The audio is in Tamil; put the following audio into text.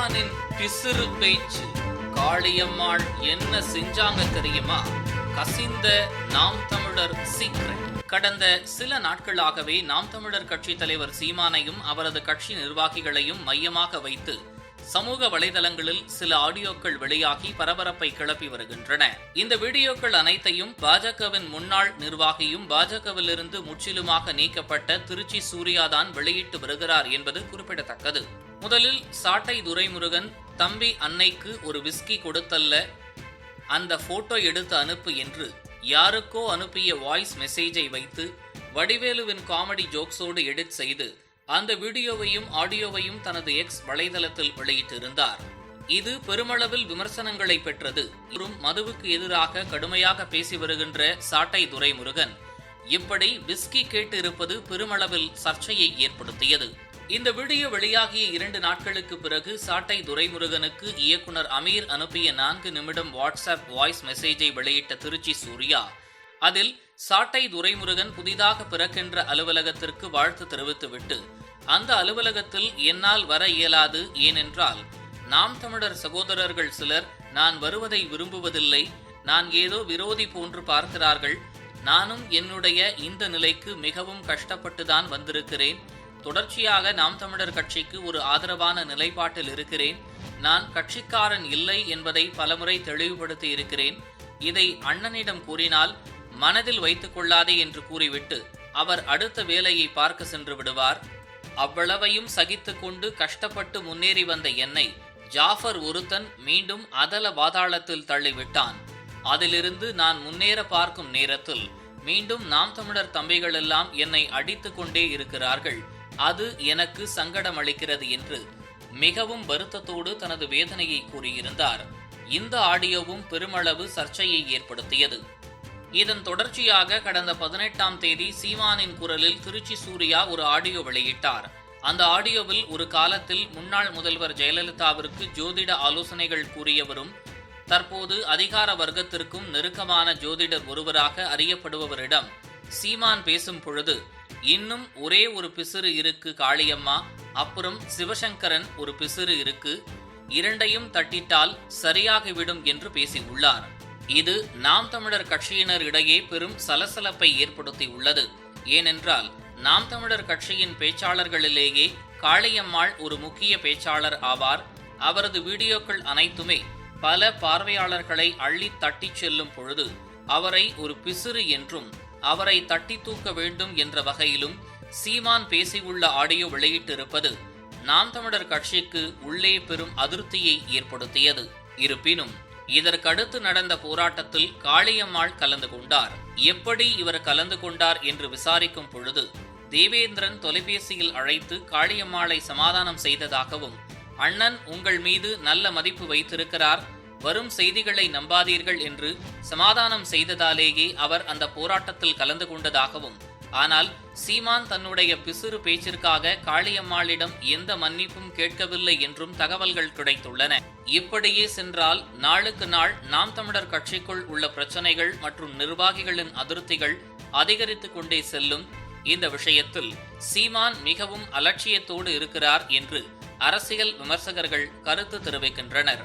சீமானின் பிசிறு பேச்சு. காளியம்மாள் என்ன செஞ்சாங்க தெரியுமா? கசிந்த நாம் தமிழர் சீக்ரெட் கடந்த சில நாட்களாகவே நாம் தமிழர் கட்சி தலைவர் சீமானையும் அவரது கட்சி நிர்வாகிகளையும் மையமாக வைத்து சமூக வலைதளங்களில் சில ஆடியோக்கள் வெளியாகி பரபரப்பை கிளப்பி வருகின்றன. இந்த வீடியோக்கள் அனைத்தையும் பாஜகவின் முன்னாள் நிர்வாகியும் பாஜகவிலிருந்து முற்றிலுமாக நீக்கப்பட்ட திருச்சி சூர்யாதான் வெளியிட்டு வருகிறார் என்பது குறிப்பிடத்தக்கது. முதலில் சாட்டை துரைமுருகன் தம்பி அன்னைக்கு ஒரு விஸ்கி கொடுத்தல்ல அந்த போட்டோ எடுத்து அனுப்பு என்று யாருக்கோ அனுப்பிய வாய்ஸ் மெசேஜை வைத்து வடிவேலுவின் காமெடி ஜோக்ஸோடு எடிட் செய்து அந்த வீடியோவையும் ஆடியோவையும் தனது எக்ஸ் வலைதளத்தில் வெளியிட்டிருந்தார். இது பெருமளவில் விமர்சனங்களை பெற்றது. இவரும் மதுவுக்கு எதிராக கடுமையாக பேசி வருகின்ற சாட்டை துரைமுருகன். இப்படி விஸ்கி கேட்டு இருப்பது பெருமளவில் சர்ச்சையை ஏற்படுத்தியது. இந்த வீடியோ வெளியாகிய இரண்டு நாட்களுக்கு பிறகு சாட்டை துரைமுருகனுக்கு இயக்குனர் அமீர் அனுப்பிய நான்கு நிமிடம் வாட்ஸ்அப் வாய்ஸ் மெசேஜை வெளியிட்ட திருச்சி சூர்யா அதில் சாட்டை துரைமுருகன் புதிதாக பிறக்கின்ற அலுவலகத்திற்கு வாழ்த்து தெரிவித்துவிட்டு அந்த அலுவலகத்தில் என்னால் வர இயலாது ஏனென்றால் நாம் தமிழர் சகோதரர்கள் சிலர் நான் வருவதை விரும்புவதில்லை நான் ஏதோ விரோதி போன்று பார்க்கிறார்கள் நானும் என்னுடைய இந்த நிலைக்கு மிகவும் கஷ்டப்பட்டுதான் வந்திருக்கிறேன் தொடர்ச்சியாக நாம் தமிழர் கட்சிக்கு ஒரு ஆதரவான நிலைப்பாட்டில் இருக்கிறேன் நான் கட்சிக்காரன் இல்லை என்பதை பலமுறை தெளிவுபடுத்தி இருக்கிறேன் இதை அண்ணனிடம் கூறினால் மனதில் வைத்துக் கொள்ளாதே என்று கூறிவிட்டு அவர் அடுத்த வேலையை பார்க்க சென்று விடுவார். அவ்வளவையும் சகித்து கொண்டு கஷ்டப்பட்டு முன்னேறி வந்த என்னை ஜாஃபர் ஒருத்தன் மீண்டும் அதல பாதாளத்தில் தள்ளிவிட்டான். அதிலிருந்து நான் முன்னேற பார்க்கும் நேரத்தில் மீண்டும் நாம் தமிழர் தம்பிகள் எல்லாம் என்னை அடித்து கொண்டே இருக்கிறார்கள். அது எனக்கு சங்கடம் அளிக்கிறது என்று மிகவும் வருத்தத்தோடு தனது வேதனையை கூறியிருந்தார். இந்த ஆடியோவும் பெருமளவு சர்ச்சையை ஏற்படுத்தியது. இதன் தொடர்ச்சியாக கடந்த பதினெட்டாம் தேதி சீமானின் குரலில் திருச்சி சூர்யா ஒரு ஆடியோ வெளியிட்டார். அந்த ஆடியோவில் ஒரு காலத்தில் முன்னாள் முதல்வர் ஜெயலலிதாவிற்கு ஜோதிட ஆலோசனைகள் கூறியவரும் தற்போது அதிகார வர்க்கத்திற்கும் நெருக்கமான ஜோதிடர் ஒருவராக அறியப்படுபவரிடம் சீமான் பேசும் பொழுது இன்னும் ஒரே ஒரு பிசிறு இருக்கு காளியம்மா அப்புறம் சிவசங்கரன் ஒரு பிசிறு இருக்கு இரண்டையும் தட்டிட்டால் சரியாகிவிடும் என்று பேசியுள்ளார். இது நாம் தமிழர் கட்சியினர் இடையே பெரும் சலசலப்பை ஏற்படுத்தி உள்ளது. ஏனென்றால் நாம் தமிழர் கட்சியின் பேச்சாளர்களிலேயே காளியம்மாள் ஒரு முக்கிய பேச்சாளர் ஆவார். அவரது வீடியோக்கள் அனைத்துமே பல பார்வையாளர்களை அள்ளி தட்டிச் செல்லும் பொழுது அவரை ஒரு பிசிறு என்றும் அவரை தட்டி தூக்க வேண்டும் என்ற வகையிலும் சீமான் பேசியுள்ள ஆடியோ வெளியிட்டிருப்பது நாம் தமிழர் கட்சிக்கு உள்ளே பெரும் அதிருப்தியை ஏற்படுத்தியது. இருப்பினும் இதற்கடுத்து நடந்த போராட்டத்தில் காளியம்மாள் கலந்து கொண்டார். எப்படி இவர் கலந்து கொண்டார் என்று விசாரிக்கும் பொழுது தேவேந்திரன் தொலைபேசியில் அழைத்து காளியம்மாளை சமாதானம் செய்ததாகவும் அண்ணன் உங்கள் மீது நல்ல மதிப்பு வைத்திருக்கிறார். வரும் செய்திகளை நம்பாதீர்கள் என்று சமாதானம் செய்ததாலேயே அவர் அந்த போராட்டத்தில் கலந்து கொண்டதாகவும் ஆனால் சீமான் தன்னுடைய பிசுறு பேச்சிற்காக காளியம்மாளிடம் எந்த மன்னிப்பும் கேட்கவில்லை என்றும் தகவல்கள் கிடைத்துள்ளன. இப்படியே சென்றால் நாளுக்கு நாள் நாம் தமிழர் கட்சிக்குள் உள்ள பிரச்சனைகள் மற்றும் நிர்வாகிகளின் அதிருப்திகள் அதிகரித்துக் கொண்டே செல்லும். இந்த விஷயத்தில் சீமான் மிகவும் அலட்சியத்தோடு இருக்கிறார் என்று அரசியல் விமர்சகர்கள் கருத்து தெரிவிக்கின்றனர்.